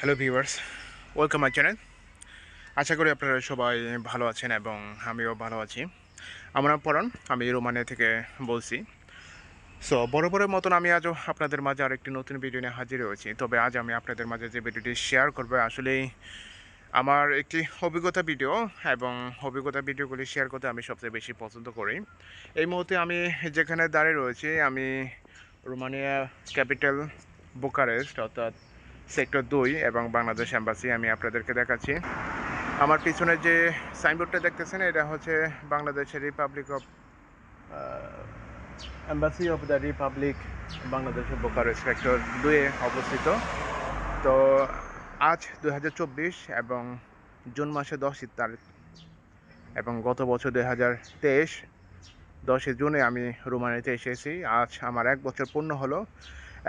Hello viewers welcome my channel আশা করি আপনারা সবাই ভালো আছেন এবং আমিও ভালো আছি। আমার পরাণ আমি রোমানিয়া থেকে বলছি। সো বরাবরের মতন আমি আজও আপনাদের মাঝে আরেকটি নতুন ভিডিও নিয়ে হাজির হয়েছি। তবে আজ আমি আপনাদের মাঝে যে ভিডিওটি শেয়ার করব, আসলেই আমার একটি অভিজ্ঞতা ভিডিও এবং অভিজ্ঞতা ভিডিওগুলি শেয়ার করতে আমি সবচেয়ে বেশি পছন্দ করি। এই মুহূর্তে আমি যেখানে দাঁড়িয়ে রয়েছি, আমি রোমানিয়া ক্যাপিটাল বুকারেস্ট, অর্থাৎ সেক্টর দুই এবং বাংলাদেশ অ্যাম্বাসি আমি আপনাদেরকে দেখাচ্ছি। আমার পিছনে যে সাইনবোর্ডটা দেখতেছেন, এটা হচ্ছে বাংলাদেশের republic of embassy of the republic বাংলাদেশের বোকারেস্ট সেক্টর দুয়ে অবস্থিত। তো আজ দু হাজার চব্বিশ এবং জুন মাসে দশই তারিখ এবং গত বছর দুই হাজার তেইশ, দশই জুনে আমি রোমানিতে এসেছি। আজ আমার এক বছর পূর্ণ হলো।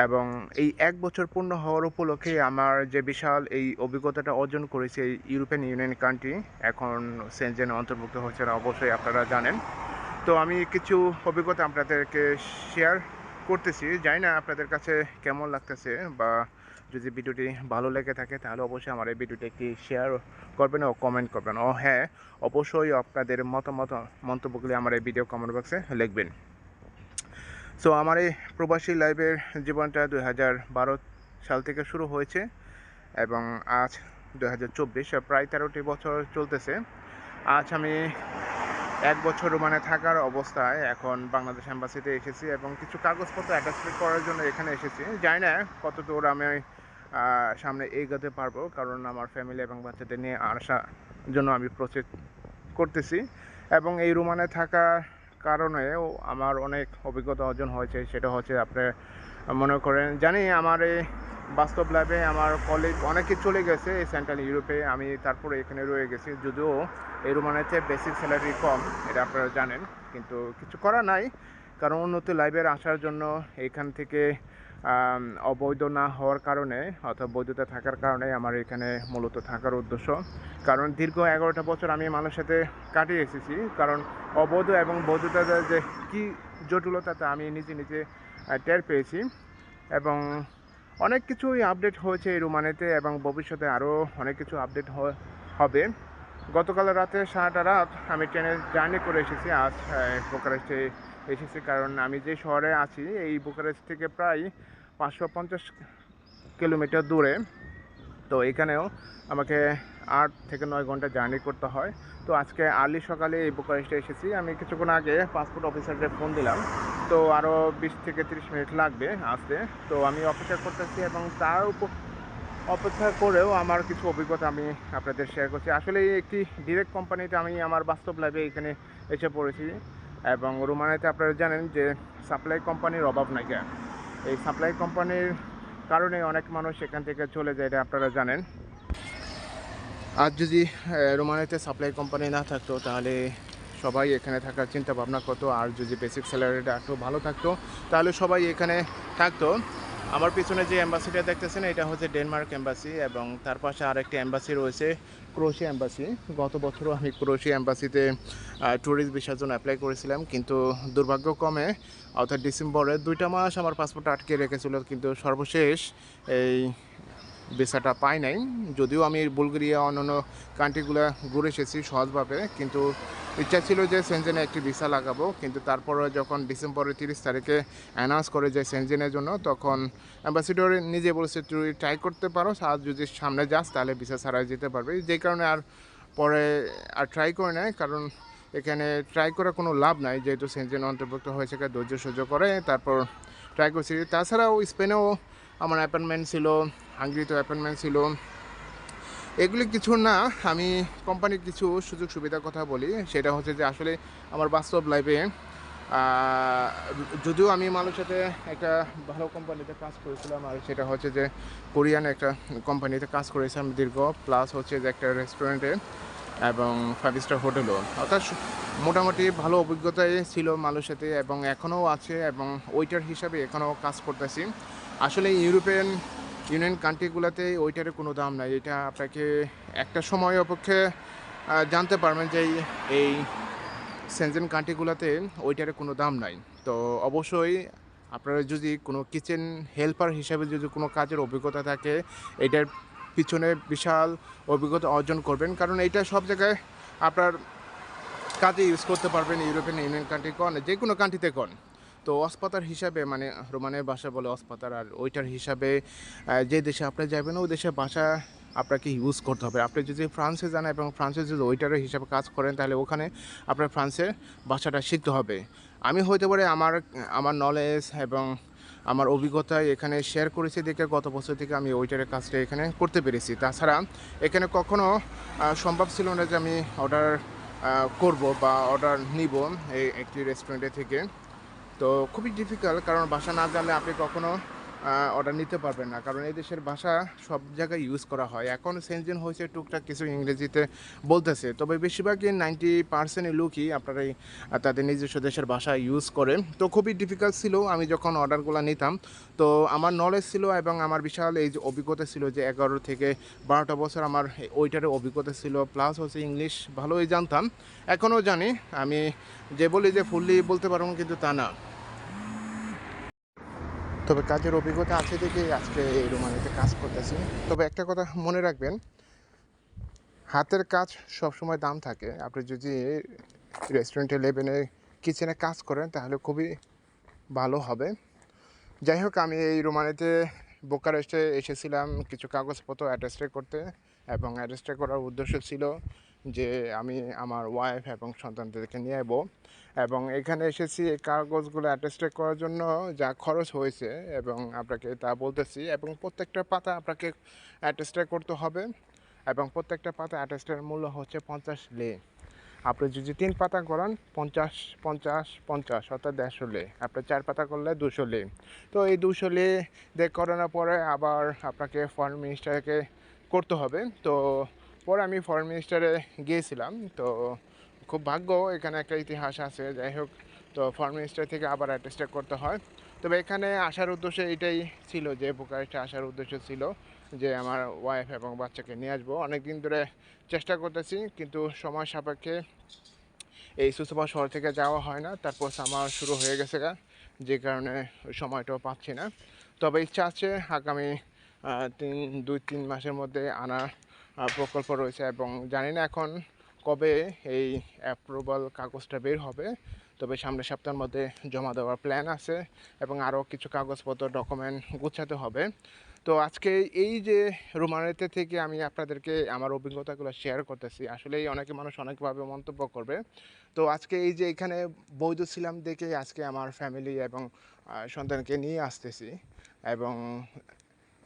এবং এই এক বছর পূর্ণ হওয়ার উপলক্ষে আমার যে বিশাল এই অভিজ্ঞতাটা অর্জন করেছে এই ইউরোপিয়ান ইউনিয়ন কান্ট্রি, এখন সেনজেন অন্তর্ভুক্ত হচ্ছে না অবশ্যই আপনারা জানেন। তো আমি কিছু অভিজ্ঞতা আপনাদেরকে শেয়ার করতেছি। জানি না আপনাদের কাছে কেমন লাগতেছে বা যদি ভিডিওটি ভালো লেগে থাকে, তাহলে অবশ্যই আমার এই ভিডিওটি একটি শেয়ার করবেন ও কমেন্ট করবেন। ও হ্যাঁ অবশ্যই আপনাদের মতামত, মন্তব্যগুলি আমার এই ভিডিও কমেন্ট বক্সে লিখবেন। সো আমার এই প্রবাসী লাইফের জীবনটা দুই হাজার বারো সাল থেকে শুরু হয়েছে এবং আজ দু হাজার চব্বিশ প্রায় তেরোটি বছর চলতেছে। আজ আমি এক বছর মানে থাকার অবস্থায় এখন বাংলাদেশ অ্যাম্বাসিতে এসেছি এবং কিছু কাগজপত্র অ্যাটাচমেন্ট করার জন্য এখানে এসেছি। জানি না কত দূর আমি সামনে এগোতে পারব, কারণ আমার ফ্যামিলি এবং বাচ্চাদের নিয়ে আসার জন্য আমি প্রচেষ্টা করতেছি। এবং এই রুমানে থাকার কারণেও আমার অনেক অভিজ্ঞতা অর্জন হয়েছে, সেটা হচ্ছে আপনি মনে করেন, জানি আমার এই বাস্তব লাইফে আমার কলিগ অনেকে চলে গেছে এই সেন্ট্রাল ইউরোপে আমি তারপরে এখানে রয়ে গেছি, যদিও এই রুমানেতে বেসিক স্যালারি কম, এটা আপনারা জানেন, কিন্তু কিছু করা নাই, কারণ উন্নত লাইফের আসার জন্য এখান থেকে অবৈধ না হওয়ার কারণে অথবা বৈধতা থাকার কারণে আমার এখানে মূলত থাকার উদ্দেশ্য। কারণ দীর্ঘ এগারোটা বছর আমি মানুষের সাথে কাটিয়ে এসেছি। কারণ অবৈধ এবং বৈধতার যে কী জটিলতা তা আমি নিজে নিজে টের পেয়েছি। এবং অনেক কিছুই আপডেট হয়েছে এই রুমানেতে এবং ভবিষ্যতে আরও অনেক কিছু আপডেট হবে। গতকাল রাতে সারাটা রাত আমি ট্রেনে জার্নি করে এসেছি। আজ বুকারেস্টে এসেছি কারণ আমি যে শহরে আছি, এই বুকারেস্ট থেকে প্রায় পাঁচশো পঞ্চাশ কিলোমিটার দূরে। তো এখানেও আমাকে আট থেকে নয় ঘণ্টা জার্নি করতে হয়। তো আজকে আর্লি সকালে এই বুকারেস্টে এসেছি। আমি কিছুক্ষণ আগে পাসপোর্ট অফিসারকে ফোন দিলাম। তো আরও বিশ থেকে তিরিশ মিনিট লাগবে আসতে। তো আমি অপেক্ষা করতেছি এবং তার উপর অপেক্ষা করেও আমার কিছু অভিজ্ঞতা আমি আপনাদের শেয়ার করছি। আসলে একটি ডিরেক্ট কোম্পানিতে আমি আমার বাস্তব লাইফে এখানে এসে পড়েছি। এবং রোমানিয়াতে আপনারা জানেন যে সাপ্লাই কোম্পানির অভাব নাই এই সাপ্লাই কোম্পানির কারণে অনেক মানুষ এখান থেকে চলে যায়, এটা আপনারা জানেন। আর যদি রুমানাইতে সাপ্লাই কোম্পানি না থাকতো, তাহলে সবাই এখানে থাকার চিন্তা ভাবনা করতো। আর যদি বেসিক স্যালারিটা একটু ভালো থাকতো, তাহলে সবাই এখানে থাকতো। আমার পিছনে যে অ্যাম্বাসিটা দেখতেছেন, এটা হচ্ছে ডেনমার্ক অ্যাম্বাসি এবং তার পাশে আরেকটি অ্যাম্বাসি রয়েছে ক্রোশিয়া অ্যাম্বাসি গত বছরও আমি ক্রোশিয়া অ্যাম্বাসিতে ট্যুরিস্ট ভিসার জন্য অ্যাপ্লাই করেছিলাম, কিন্তু দুর্ভাগ্যক্রমে, অর্থাৎ ডিসেম্বরে দুইটা মাস আমার পাসপোর্ট আটকে রেখেছিল, কিন্তু সর্বশেষ এই ভিসাটা পাই নাই। যদিও আমি বুলগেরিয়া অন্যান্য কান্ট্রিগুলো ঘুরে এসেছি সহজভাবে, কিন্তু ইচ্ছা ছিল যে সেনজেনে একটি ভিসা লাগাবো, কিন্তু তারপরে যখন ডিসেম্বরের তিরিশ তারিখে অ্যানাউন্স করে যে সেনজেনের জন্য, তখন অ্যাম্বাসিডর নিজে বলেছে, তুই ট্রাই করতে পারো, আর যদি সামনে যাস, তাহলে ভিসা ছাড়াই যেতে পারবে। যেই কারণে আর পরে আর ট্রাই করে নেয় কারণ এখানে ট্রাই করার কোনো লাভ নাই, যেহেতু সেনজেন অন্তর্ভুক্ত হয়েছে ধৈর্য সহ্য করে, তারপর ট্রাই করছি। তাছাড়াও স্পেনেও আমার অ্যাপয়েন্টমেন্ট ছিল হাঙ্গেরিতেও অ্যাপয়েন্টমেন্ট ছিল। এগুলি কিছু না, আমি কোম্পানির কিছু সুযোগ সুবিধার কথা বলি। সেটা হচ্ছে যে আসলে আমার বাস্তব লাইফে যদিও আমি সাথে একটা ভালো কোম্পানিতে কাজ করেছিলাম, আর সেটা হচ্ছে যে কোরিয়ান একটা কোম্পানিতে কাজ করেছিলাম দীর্ঘ প্লাস হচ্ছে যে একটা রেস্টুরেন্টে এবং ফাইভ স্টার হোটেলও অর্থাৎ মোটামুটি ভালো অভিজ্ঞতাই ছিল সাথে এবং এখনও আছে এবং ওইটার হিসাবে এখনও কাজ করতেছি। আসলে ইউরোপিয়ান ইউনিয়ন কান্ট্রিগুলোতে ওইটার কোনো দাম নাই। এটা আপনাকে একটা সময় অপেক্ষে জানতে পারবেন যে এই- সেনজেন কান্ট্রিগুলোতে ওইটার কোনো দাম নাই। তো অবশ্যই আপনারা যদি কোনো কিচেন হেল্পার হিসাবে যদি কোনো কাজের অভিজ্ঞতা থাকে, এটার পিছনে বিশাল অভিজ্ঞতা অর্জন করবেন। কারণ এইটা সব জায়গায় আপনার কাজে ইউজ করতে পারবেন ইউরোপিয়ান ইউনিয়ন কান্ট্রি কন, যে কোনো কান্ট্রিতে কন। তো অস্পাতার হিসাবে মানে রোমানের ভাষা বলে অস্পাতার আর ওইটার হিসাবে যে দেশে আপনি যাবেন, ওই দেশের ভাষা আপনাকে ইউজ করতে হবে। আপনি যদি ফ্রান্সে যান এবং ফ্রান্সে যদি ওইটারের হিসাবে কাজ করেন, তাহলে ওখানে আপনার ফ্রান্সের ভাষাটা শিখতে হবে। আমি হইতে পারে আমার আমার নলেজ এবং আমার অভিজ্ঞতা এখানে শেয়ার করেছি দেখে গত বছর থেকে আমি ওইটারের কাজটা এখানে করতে পেরেছি। তাছাড়া এখানে কখনো সম্ভব ছিল না যে আমি অর্ডার করব বা অর্ডার নিব এই একটি রেস্টুরেন্টে থেকে। তো খুবই ডিফিকাল্ট কারণ ভাষা না জানলে আপনি কখনো অর্ডার নিতে পারবেন না। কারণ এই দেশের ভাষা সব জায়গায় ইউজ করা হয়। এখন সেনজেন হয়েছে, টুকটাক কিছু ইংরেজিতে বলতেছে। তবে বেশিরভাগই নাইনটি পার্সেন্ট লোকই আপনার এই তাদের নিজস্ব দেশের ভাষা ইউজ করে। তো খুবই ডিফিকাল্ট ছিল, আমি যখন অর্ডারগুলো নিতাম, তো আমার নলেজ ছিল এবং আমার বিশাল এই যে অভিজ্ঞতা ছিল যে এগারো থেকে বারোটা বছর আমার ওইটারও অভিজ্ঞতা ছিল। প্লাস হচ্ছে ইংলিশ ভালোই জানতাম। এখনও জানি, আমি যে বলি যে ফুললি বলতে পারব কিন্তু তা না। তবে কাজের অভিজ্ঞতা আছে দেখে আজকে এই রোমানিতে কাজ করতেছি। তবে একটা কথা মনে রাখবেন, হাতের কাজ সবসময় দাম থাকে। আপনি যদি রেস্টুরেন্টে লেবেনে কিচেনে কাজ করেন তাহলে খুবই ভালো হবে। যাই হোক, আমি এই রোমানিতে বোকারেস্টে এসেছিলাম, কিছু কাগজপত্র অ্যাটাস্টে করতে এবং অ্যাটাস্টে করার উদ্দেশ্য ছিল যে আমি আমার ওয়াইফ এবং সন্তানদেরকে নিয়ে যাব এবং এখানে এসেছি এই কাগজগুলো অ্যাটাস্টে করার জন্য যা খরচ হয়েছে এবং আপনাকে তা বলতেছি এবং প্রত্যেকটা পাতা আপনাকে অ্যাটাস্টে করতে হবে এবং প্রত্যেকটা পাতা অ্যাটাস্টের মূল্য হচ্ছে পঞ্চাশ লে। আপনি যদি তিন পাতা করান, পঞ্চাশ পঞ্চাশ পঞ্চাশ, অর্থাৎ দেড়শো লে। আপনি চার পাতা করলে দুশো লে। তো এই দুশো লে দিয়ে করানোর পরে আবার আপনাকে ফরেন মিনিস্টারকে করতে হবে। তো পরে আমি ফরেন মিনিস্টারে গিয়েছিলাম, তো খুব ভাগ্য এখানে একটা ইতিহাস আছে, যাই হোক, তো ফরেন মিনিস্টার থেকে আবার অ্যাটেস্টে করতে হয়। তবে এখানে আসার উদ্দেশ্য এটাই ছিল যে, বুকারেস্টে আসার উদ্দেশ্য ছিল যে, আমার ওয়াইফ এবং বাচ্চাকে নিয়ে আসব। অনেক দিন ধরে চেষ্টা করতেছি, কিন্তু সময় সাপেক্ষে এই সুসভা শহর থেকে যাওয়া হয় না, তারপর আমার শুরু হয়ে গেছে গা, যে কারণে সময়টাও পাচ্ছি না। তবে ইচ্ছা আছে আগামী তিন, দুই, তিন মাসের মধ্যে আনার প্রকল্প রয়েছে এবং জানি না এখন কবে এই অ্যাপ্রুভাল কাগজটা বের হবে, তবে সামনের সপ্তাহের মধ্যে জমা দেওয়ার প্ল্যান আছে এবং আরও কিছু কাগজপত্র ডকুমেন্ট গুছাতে হবে। তো আজকে এই যে রোমানিতে থেকে আমি আপনাদেরকে আমার অভিজ্ঞতাগুলো শেয়ার করতেছি, আসলেই অনেকে মানুষ অনেকভাবে মন্তব্য করবে। তো আজকে এই যে এখানে বৈধ ছিলাম দেখে আজকে আমার ফ্যামিলি এবং সন্তানকে নিয়ে আসতেছি এবং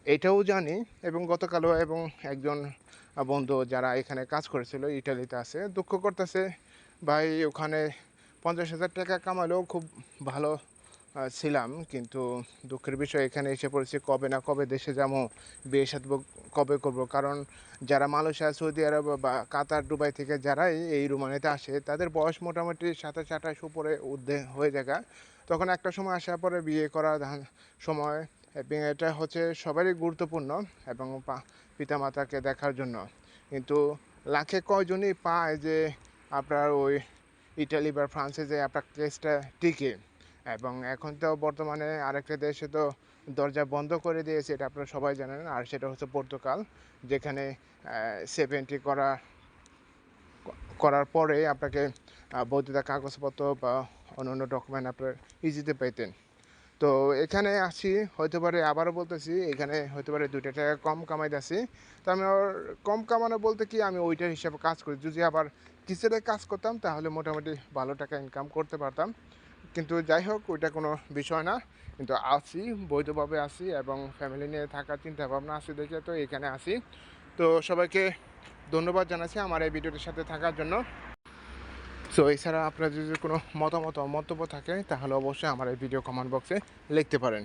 এটাও জানি এবং গতকালও এবং একজন বন্ধু যারা এখানে কাজ করেছিল, ইটালিতে আছে, দুঃখ করতেছে, ভাই, ওখানে পঞ্চাশ হাজার টাকা কামালেও খুব ভালো ছিলাম, কিন্তু দুঃখের বিষয়, এখানে এসে পড়েছি, কবে না কবে দেশে যাব, বিয়ে সাথে কবে করব? কারণ যারা মালয়েশিয়া, সৌদি আরব বা কাতার, দুবাই থেকে যারাই এই রুমানিতে আসে, তাদের বয়স মোটামুটি সাতাশ, আঠাশ উপরে ঊর্ধ্বে হয়ে যায় তখন একটা সময় আসার পরে বিয়ে করার সময় এবং এটা হচ্ছে সবারই গুরুত্বপূর্ণ এবং পা- পিতামাতাকে দেখার জন্য। কিন্তু লাখে কয়জনই পায় যে আপনার ওই ইটালি বা ফ্রান্সে যে আপনার কেসটা টিকে। এবং এখন তো বর্তমানে আরেকটা দেশে তো দরজা বন্ধ করে দিয়েছে, এটা আপনারা সবাই জানেন। আর সেটা হচ্ছে পর্তুগাল, যেখানে সেভেন্টি করা, করার পরে আপনাকে বৈধতা কাগজপত্র বা অন্য অন্য ডকুমেন্ট আপনার ইজিতে পেতেন। তো এখানে আসি হয়তো পারে আবারও বলতেছি, এখানে হয়তো পারে দুইটা টাকা কম কামাইতেছি। তো আমি কম কামানো বলতে কি, আমি ওইটার হিসাবে কাজ করি। যদি আবার কিসের কাজ করতাম, তাহলে মোটামুটি ভালো টাকা ইনকাম করতে পারতাম। কিন্তু যাই হোক, ওইটা কোনো বিষয় না। কিন্তু আসি বৈধভাবে আসি এবং ফ্যামিলি নিয়ে থাকার চিন্তাভাবনা আসি দেখে তো এখানে আসি তো সবাইকে ধন্যবাদ জানাচ্ছি আমার এই ভিডিওটির সাথে থাকার জন্য। সো এছাড়া আপনার যদি কোনো মতামত মন্তব্য থাকে, তাহলে অবশ্যই আমার এই ভিডিও কমেন্ট বক্সে লিখতে পারেন।